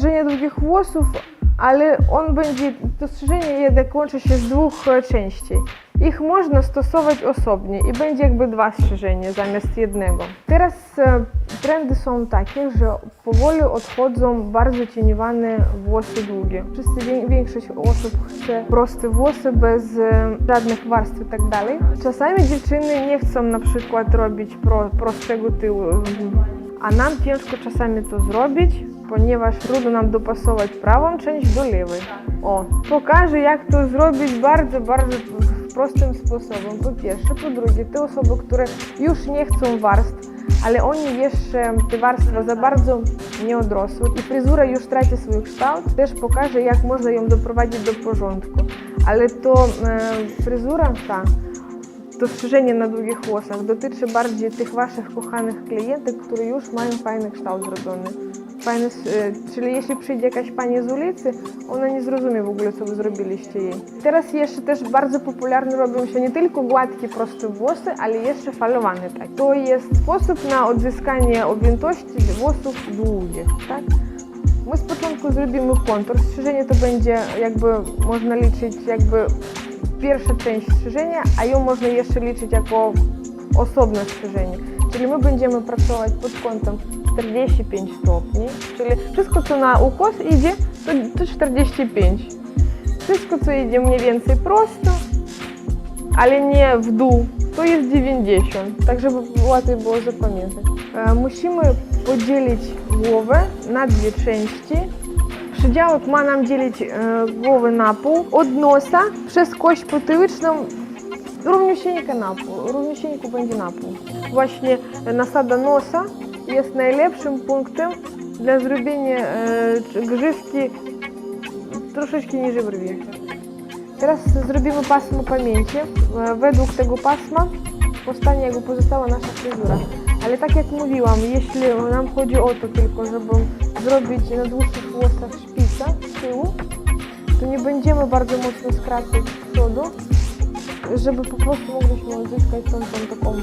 strzyżenie długich włosów, ale on będzie, to strzyżenie jednak łączy się z dwóch e, części. Ich można stosować osobnie i będzie jakby dwa strzyżenia zamiast jednego. Teraz e, trendy są takie, że powoli odchodzą bardzo cieniowane włosy długie. Wszyscy, wię- większość osób chce proste włosy bez e, żadnych warstw i tak dalej. Czasami dziewczyny nie chcą na przykład robić pro, prostego tyłu, a nam ciężko czasami to zrobić, ponieważ trudno nam dopasować prawą część do lewej. O, pokażę jak to zrobić bardzo, bardzo prostym sposobem. Po pierwsze, po drugie, te osoby, które już nie chcą warstw, ale oni jeszcze te warstwy za bardzo nie odrosły i fryzura już traci swój kształt, też pokażę jak można ją doprowadzić do porządku. Ale to e, fryzura ta, to strzyżenie na długich włosach dotyczy bardziej tych waszych kochanych klientek, które już mają fajny kształt zrobiony. E, czyli jeśli przyjdzie jakaś pani z ulicy, ona nie zrozumie w ogóle, co wy zrobiliście jej. Teraz jeszcze też bardzo popularne robią się nie tylko gładkie, proste włosy, ale jeszcze falowane. Tak. To jest sposób na odzyskanie objętości włosów długich. Tak? My z początku zrobimy kontur. Strzyżenie to będzie jakby, można liczyć jakby pierwsza część strzyżenia, a ją można jeszcze liczyć jako osobne strzyżenie. Czyli my będziemy pracować pod kątem 45 stopni, czyli wszystko co na ukos idzie, to, to 45. Wszystko co idzie mniej więcej prosto, ale nie w dół, to jest 90, tak żeby łatwiej było zapamiętać. E, Musimy podzielić głowę na dwie części. Przydziałek ma nam dzielić e, głowę na pół od nosa przez kość potyłyczną równiusieńka na pół. Równiusieńku będzie na pół. Właśnie nasada nosa jest najlepszym punktem dla zrobienia e, grzywki troszeczkę niżej brwi. Teraz zrobimy pasmo pamięci. E, Według tego pasma powstanie jakby pozostała nasza fryzura. Ale tak jak mówiłam, jeśli nam chodzi o to tylko, żeby zrobić na dłuższych włosach szpica z tyłu, to nie będziemy bardzo mocno skracać z przodu, żeby po prostu mogliśmy uzyskać tą, tą taką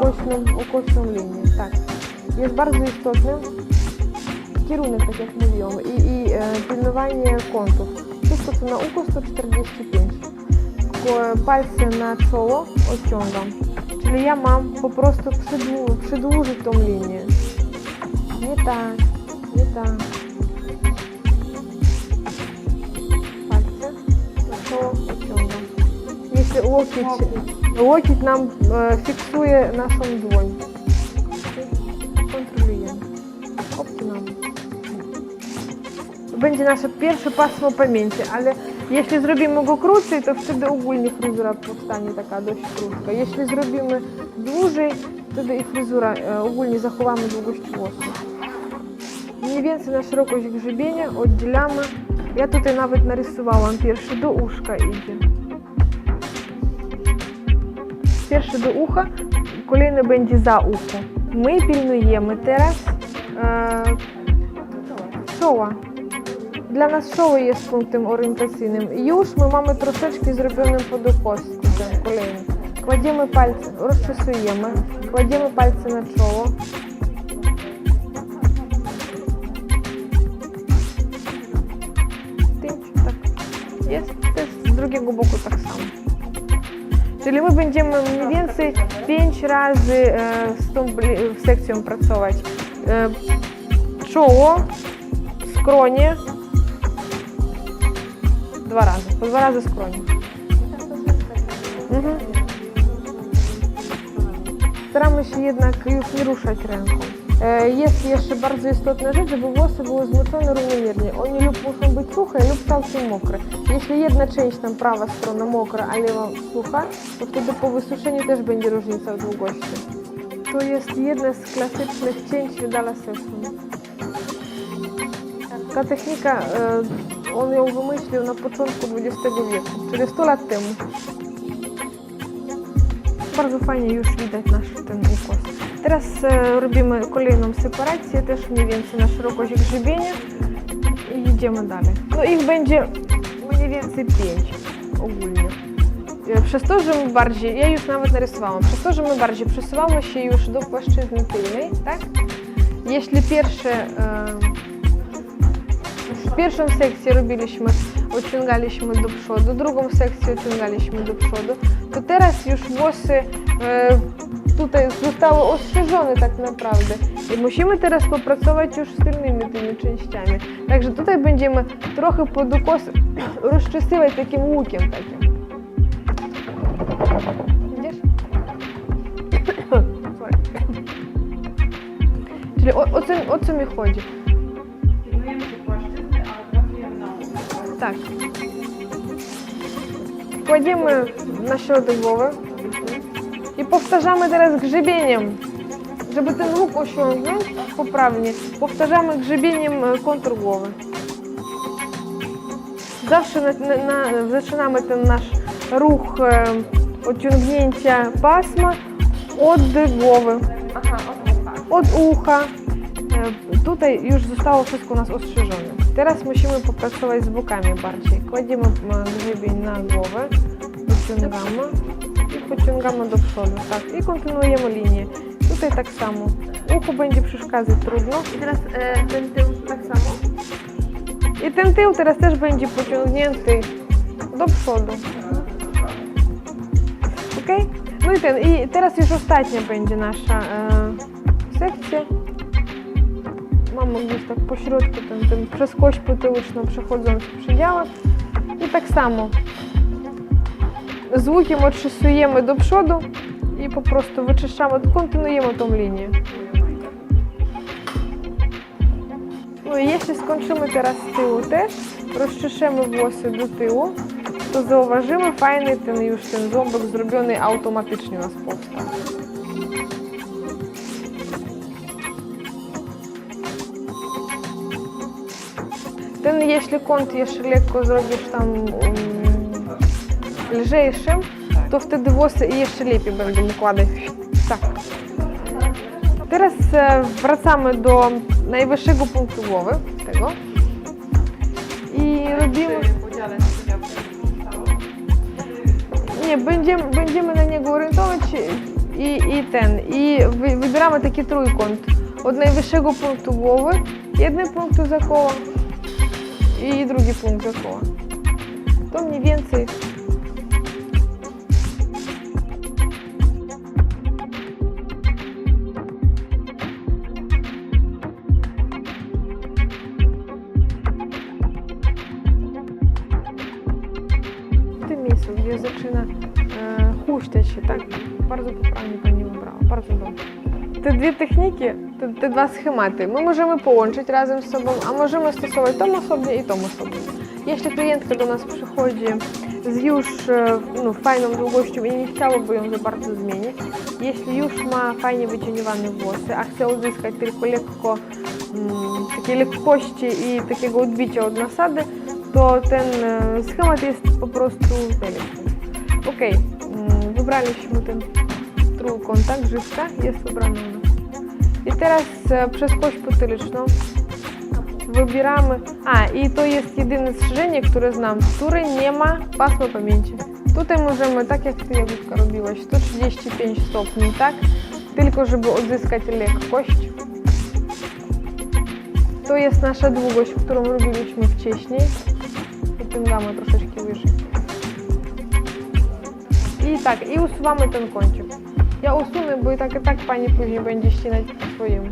окосном, окосном лінії. Так. есть дуже істотним кірунок, так як ми в'ємо, и і е, пільнування контур. Чистоту на око 145. Пальцы на чоло отягом. Czyli ja mam po prostu przydłu przydłużyć tą linię. Nie Не nie tak. Palce na to odciągam. Jeśli łokieć łokieć nam e, fiksuje naszą dłoń. Kontrolujemy. Obcinamy. To będzie nasze pierwsze pasmo pamięci, ale jeśli zrobimy go krócej, to wtedy ogólnie fryzura powstanie taka dość krótka. Jeśli zrobimy dłużej, wtedy i fryzura e, ogólnie zachowamy długość włosów. Mniej więcej na szerokość grzebienia oddzielamy. Ja tutaj nawet narysowałam pierwszy do uszka idzie. Перше до уха, коліно бенді за ухо. Ми пільнуємо зараз е. Для нас шоу є з пунктом орієнтаційним. Юж ми маємо трошечки зробленим подокоску коліні. Кладемо пальці, розчесуємо, кладемо пальці на чоло. Тим, так. Є з другого боку так само. Czyli my będziemy mniej więcej 5 razy e, z tą sekcją pracować. E, czoło, skronie, dwa razy, po dwa razy skronie. Mhm. Staramy się jednak już nie ruszać ręką. E, Jest jeszcze bardzo istotna rzecz, żeby włosy były zmocone równomiernie. Oni lub muszą być suche, lub całkiem mokre. Jeśli jedna część, tam prawa strona mokra, a lewa sucha, to wtedy po wysuszeniu też będzie różnica w długości. To jest jedne z klasycznych cięć Vidala Sessum. Ta technika, e, on ją wymyślił na początku XX wieku, czyli 100 lat temu. Bardzo fajnie już widać układ. Teraz e, robimy kolejną separację, też mniej więcej na szerokość grzebienia i idziemy dalej. No ich będzie mniej więcej 5 ogólnie. E, Przez to, że my bardziej, ja już nawet narysowałam, przez to, że my bardziej przesuwamy się już do płaszczyzny tylnej, tak? jeśli pierwsze e, pierwszą sekcję robiliśmy, odciągaliśmy do przodu, drugą sekcję odciągaliśmy do przodu, to teraz już włosy e, tutaj zostały ostrzeżone tak naprawdę. I musimy teraz popracować już z tylnymi tymi częściami. Także tutaj będziemy trochę pod ukos rozczesywać takim łukiem takim. Widzisz? Czyli o, o, co, o co mi chodzi? Tak. Na środek głowy i powtarzamy teraz grzebieniem. Żeby ten łuk osiągnąć poprawnie, powtarzamy grzebieniem e, kontur głowy. Zawsze na, na, na, zaczynamy ten nasz ruch e, odciągnięcia pasma od głowy Aha, od ucha. E, Tutaj już zostało wszystko u nas ostrzeżone. Teraz musimy popracować z bokami bardziej. Kładziemy e, grzebień na głowę, wyciągamy pociągamy do przodu. Tak, i kontynuujemy linię. Tutaj tak samo. Ucho będzie przeszkadzać trudno. I teraz e, ten tył tak samo. I ten tył teraz też będzie pociągnięty do przodu. Ok? No i ten. I teraz już ostatnia będzie nasza e, sekcja. Mamy gdzieś tak po środku ten, ten przez kość potyłyczną przechodzący przedziałek. I tak samo звуки ми часуємо до пшоду і попросту вичищаємо, континуємо там лінію. Ну і якщо скончимо зараз тилу теж, розчищаємо волосся до тилу, то зауважимо файний тен юж зомбик, зроблений автоматично на спостах. Ten jeśli kąt jeszcze lekko zrobisz tam um, lżejszym, to wtedy włosy jeszcze lepiej będą układać. Tak. Teraz e, wracamy do najwyższego punktu głowy, tego. I robimy... Nie, będziemy, będziemy na niego orientować i, i ten. I wy, wybieramy taki trójkąt. Od najwyższego punktu głowy, jeden punkt za koło i drugi punkt za koło. To mniej więcej te, te dwa schematy, my możemy połączyć razem z sobą, a możemy stosować tą osobnie i tą osobnie. Jeśli klientka do nas przychodzi z już e, no, fajną długością i nie chciałaby ją za bardzo zmienić, jeśli już ma fajnie wycieniowane włosy, a chce uzyskać tylko lekko mm, takiej lekkości i takiego odbicia od nasady, to ten e, schemat jest po prostu najlepszy. Ok, mm, wybraliśmy ten trójkąt, tak, jest nas. I teraz e, przez kość potylyczną wybieramy, a i to jest jedyne strzeżenie, które znam, które nie ma pasma pamięci. Tutaj możemy, tak jak Ty Jagódka robiłaś, 135 stopni, tak? Tylko żeby odzyskać lekkość. To jest nasza długość, którą robiliśmy wcześniej. Wyciągamy troszeczkę wyżej. I tak, i usuwamy ten kącik. Ścinać po swojemu.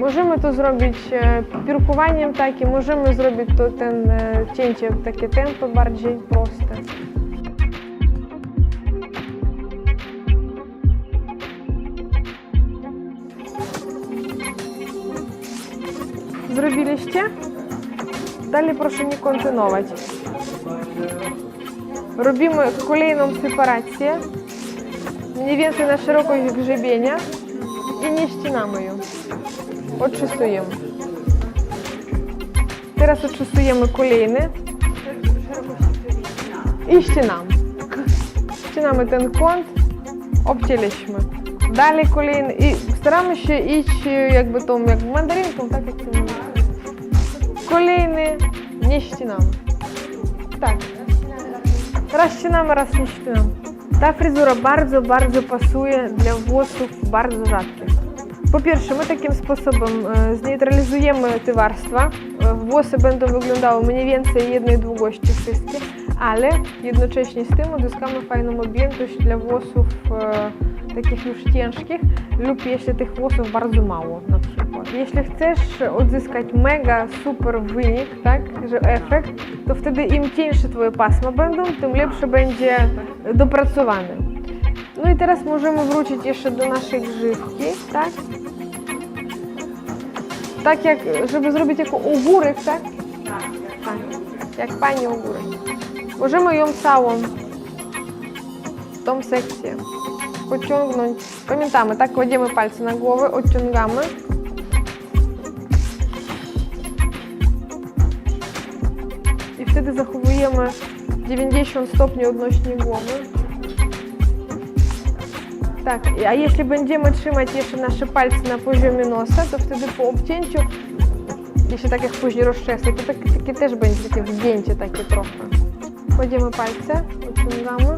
Możemy to zrobić e, piórkowaniem takim, możemy zrobić to ten e, cięcie takie tempo bardziej proste. Zrobiliście? Dalej proszę nie kontynuować. Robimy kolejną separację, na nie. Odczesujemy. Teraz odczesujemy kolejny i ścinamy. Ścinamy ten kąt, obcięliśmy. Dalej kolejny i staramy się iść e, jakby tą jak mandarynką, tak jak ty mówisz. Kolejny nie ścinamy. Tak. Raz ścinamy, raz nie ścinamy. Ta fryzura bardzo, bardzo pasuje dla włosów bardzo rzadkich. Po pierwsze, my takim sposobem e, zneutralizujemy te warstwa. E, Włosy będą wyglądały mniej więcej jednej długości wszystkie, ale jednocześnie z tym uzyskamy fajną objętość dla włosów e, takich już ciężkich lub jeśli tych włosów bardzo mało na przykład. Jeśli chcesz odzyskać mega super wynik, tak, że efekt, to wtedy im cieńsze twoje pasma będą, tym lepszy będzie dopracowany. No i teraz możemy wrócić jeszcze do naszej grzywki, tak? Tak jak, żeby zrobić jako ogórek, tak? Tak, jak pani ogórek. Możemy ją całą, tą sekcję, утюнгнуть. Пам'ятаємо, так кладемо пальці на голову, утюнгами. І втеди заховуємо 90 стопнів одночні гоми. Так, а якщо будемо тримати ще наші пальці на позиомі носа, то втеди по обтінчу, якщо так їх пужні розчесли, то так, таки теж будуть в вдінчі такі трохи. Кладемо пальці, утюнгами.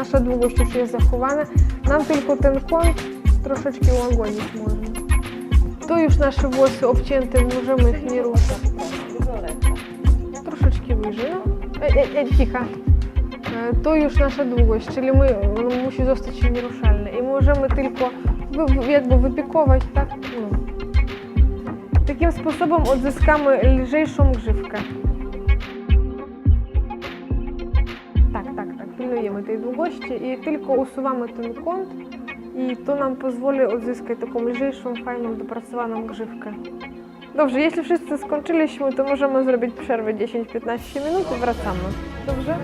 наша двугоща ще захована. Нам тільки тенком трошечки улагодить можна. То ж наші боси обчинити ножами їхні руки. Трошечки виже. Е, е, е, Тихо. То ж наша двугоща, чи ми ну, мусі зостачі нерушальне. І можемо тільки якби випіковувати так. Ну. Таким способом відзискаємо ліжейшу гживку. Pilnujemy tej długości i tylko usuwamy ten kąt i to nam pozwoli odzyskać taką lżejszą, fajną, dopracowaną grzywkę. Dobrze, jeśli wszyscy skończyliśmy, to możemy zrobić przerwę 10-15 minut i wracamy. Dobrze?